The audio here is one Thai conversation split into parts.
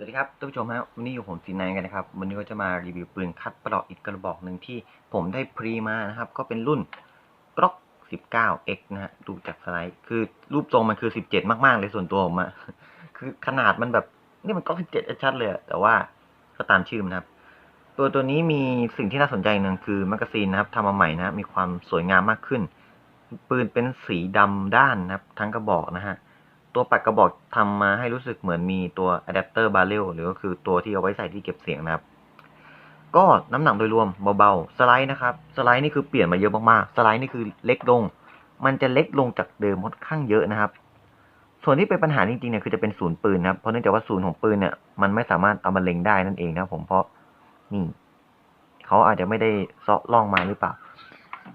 สวัสดีครับท่านผู้ชมฮะวันนี้อยู่ผมสีนายกันนะครับ วันนี้ก็จะมารีวิวปืนคัดเปราะอีกกระบอกหนึ่งที่ผมได้พรีมานะครับ ก็เป็นรุ่นกล็อก 19x นะฮะดูจากสไลด์คือรูปทรงมันคือ 17 มาก ๆ เลยส่วนตัวผมอะคือขนาดมันแบบนี่มันกล็อก17 ชัดเลยแต่ว่าก็ตามชื่อนะครับ ตัวตัวนี้มีสิ่งที่น่าสนใจหนึ่งคือแมกกาซีนนะครับทำมาใหม่นะมีความสวยงามมากขึ้น ปืนเป็นสีดำด้านนะครับ ทั้งกระบอกนะฮะ ตัวปัดกระบอกทำมาให้รู้สึกเหมือนมีตัวอะแดปเตอร์บาเรลหรือก็คือตัวที่เอาไว้ใส่ที่เก็บเสียงนะครับ ก็น้ำหนักโดยรวมเบาๆสไลด์นะครับสไลด์นี่คือเปลี่ยนมาเยอะมากๆสไลด์นี่คือเล็กลง มันจะเล็กลงจากเดิมค่อนข้างเยอะนะครับ ส่วนที่เป็นปัญหาจริงๆเนี่ยคือจะเป็นศูนย์ปืนนะครับเพราะเนื่องจากว่าศูนย์ของปืนเนี่ยมันไม่สามารถเอามาเล็งได้นั่นเองนะผมเพราะนี่เขาอาจจะไม่ได้ซาะล่องมาหรือเปล่า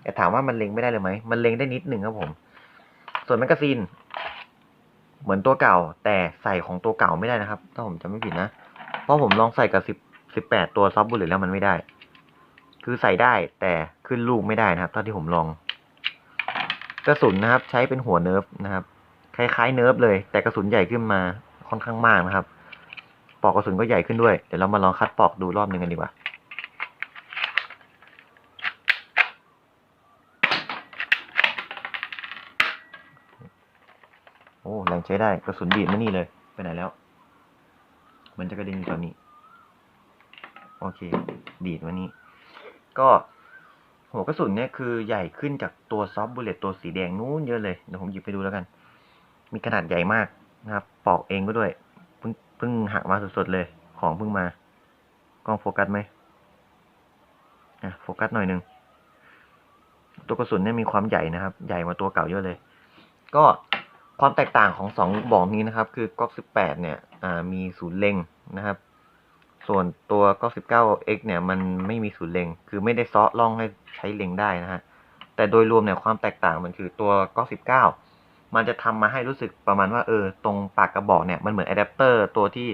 แต่ถามว่ามันเล็งไม่ได้เลยไหมมันเล็งได้นิดหนึ่งครับผม ส่วนแมกกาซีน เหมือนตัวเก่า แต่ใส่ของตัวเก่าไม่ได้นะครับ ถ้าผมจำไม่ผิดนะ เพราะผมลองใส่กับสิบสิบแปดตัวซับบุลเลตแล้วมันไม่ได้ คือใส่ได้แต่ขึ้นลูกไม่ได้นะครับเท่าที่ผมลอง กระสุนนะครับ ใช้เป็นหัวเนิร์ฟนะครับ คล้ายๆเนิร์ฟเลย แต่กระสุนใหญ่ขึ้นมาค่อนข้างมากนะครับ ปอกกระสุนก็ใหญ่ขึ้นด้วย เดี๋ยวเรามาลองคัดปอกดูรอบหนึ่งกันดีกว่า โอ้แรงใช้ได้กระสุนดีดมานี่เลย ไปไหนแล้ว มันจะกระเด็นอยู่ตอนนี้ โอเค ดีดมานี่ ก็หัวกระสุนเนี่ยคือใหญ่ขึ้นจากตัวซอฟต์บุลเลตตัวสีแดงนู้นเยอะเลย เดี๋ยวผมหยิบไปดูแล้วกัน มีขนาดใหญ่มากนะครับ ปอกเองก็ด้วย เพิ่งเพิ่งหักมาสดๆเลย ของเพิ่งมา กล้องโฟกัสไหมอะ โฟกัสหน่อยหนึง ตัวกระสุนเนี่ยมีความใหญ่นะครับ ใหญ่กว่าตัวเก่าเยอะเลย ก็ ความแตกต่างของสองบอกนี้นะครับ คือก๊อก18 เนี่ยมีศูนย์เล็งนะครับ ส่วนตัวก๊อก 19x เนี่ยมันไม่มีศูนย์เล็ง คือไม่ได้ซาะล่องให้ใช้เล็งได้นะฮะแต่โดยรวมเนี่ยความแตกต่างมันคือตัวก๊อก19 มันจะทำมาให้รู้สึกประมาณว่าเออตรงปากกระบอกเนี่ยมันเหมือนอะแดปเตอร์ตัวที่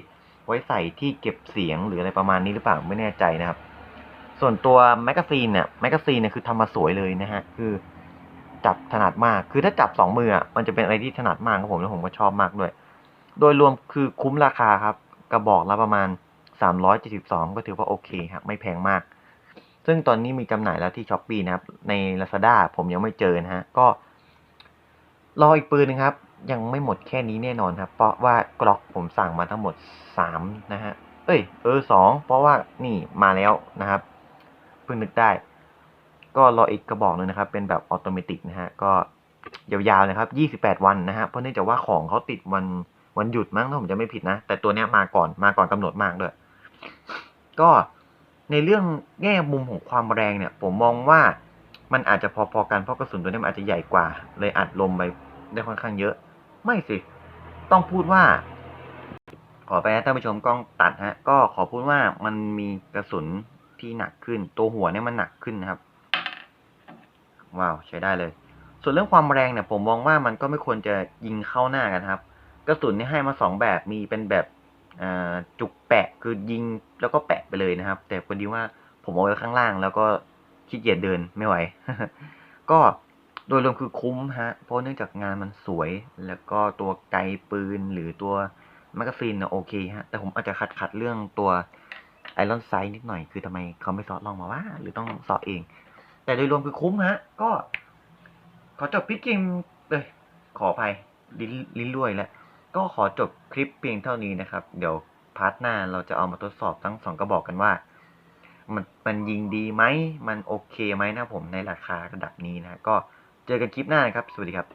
ไว้ใส่ที่เก็บเสียงหรืออะไรประมาณนี้หรือเปล่าไม่แน่ใจนะครับ ส่วนตัวแมกกาซีนเนี่ยแมกกาซีนเนี่ยคือทำมาสวยเลยนะฮะคือ จับถนัดมาก คือถ้าจับสองมืออะมันจะเป็นอะไรที่ถนัดมากครับผมแล้วผมก็ชอบมากด้วย โดยรวมคือคุ้มราคาครับ กระบอกละประมาณ 372 ก็ถือว่าโอเคครับไม่แพงมาก ซึ่งตอนนี้มีจำหน่ายแล้วที่ช้อปปีนะครับ ใน Lazada ผมยังไม่เจอนะฮะ ก็ รออีกปืนนึงครับ ยังไม่หมดแค่นี้แน่นอนครับ เพราะว่ากล็อกผมสั่งมาทั้งหมด 3 นะฮะ เอ้ย เออสองเพราะว่านี่มาแล้วนะครับ เพิ่งนึกได้ ก็รออีกกระบอกหนึงนะครับ เป็นแบบออโตเมติกนะฮะ ก็ยาวๆนะครับ 28 วันนะฮะ เพราะเนื่องจากว่าของเขาติดวันวันหยุดมั้งถ้าผมจะไม่ผิดนะ แต่ตัวเนี้ยมาก่อนมาก่อนกำหนดมากด้วย ก็ในเรื่องแง่มุมของความแรงเนี่ย ผมมองว่ามันอาจจะพอๆกันเพราะกระสุนตัวนี้มันอาจจะใหญ่กว่า เลยอัดลมไปได้ค่อนข้างเยอะ ไม่สิ ต้องพูดว่า ขอไปนะท่านผู้ชมกล้องตัดฮะ ก็ขอพูดว่ามันมีกระสุนที่หนักขึ้น ตัวหัวเนี่ยมันหนักขึ้นนะครับ ว้าวใช้ได้เลย ส่วนเรื่องความแรงเนี่ยผมมองว่ามันก็ไม่ควรจะยิงเข้าหน้ากันครับ กระสุนนี่ให้มาสองแบบมีเป็นแบบจุกแปะคือยิงแล้วก็แปะไปเลยนะครับ แต่พอดีว่าผมเอาไว้ข้างล่าง แล้วก็ขี้เกียจเดินไม่ไหว ก็โดยรวมคือคุ้มฮะ เพราะเนื่องจากงานมันสวย แล้วก็ตัวไกปืนหรือตัวแมกกาซีนเนี่ยโอเคฮะ แต่ผมอาจจะขัดขัดเรื่องตัวไอรอนไซด์นิดหน่อย คือทำไมเขาไม่เซาะลองมาว่า หรือต้องเซาะเอง แต่โดยรวมคือคุ้มฮะ ก็ขอจบคลิปเกมเลยขออภัยลิ้นลิ้นรวยแล้วก็ขอจบคลิปเพียงเท่านี้นะครับ เดี๋ยวพาร์ทหน้าเราจะเอามาทดสอบทั้งสองกระบอกกันว่า มันมันยิงดีไหม มันโอเคไหมนะผมในราคาระดับนี้นะ ก็เจอกันคลิปหน้านะครับ สวัสดีครับ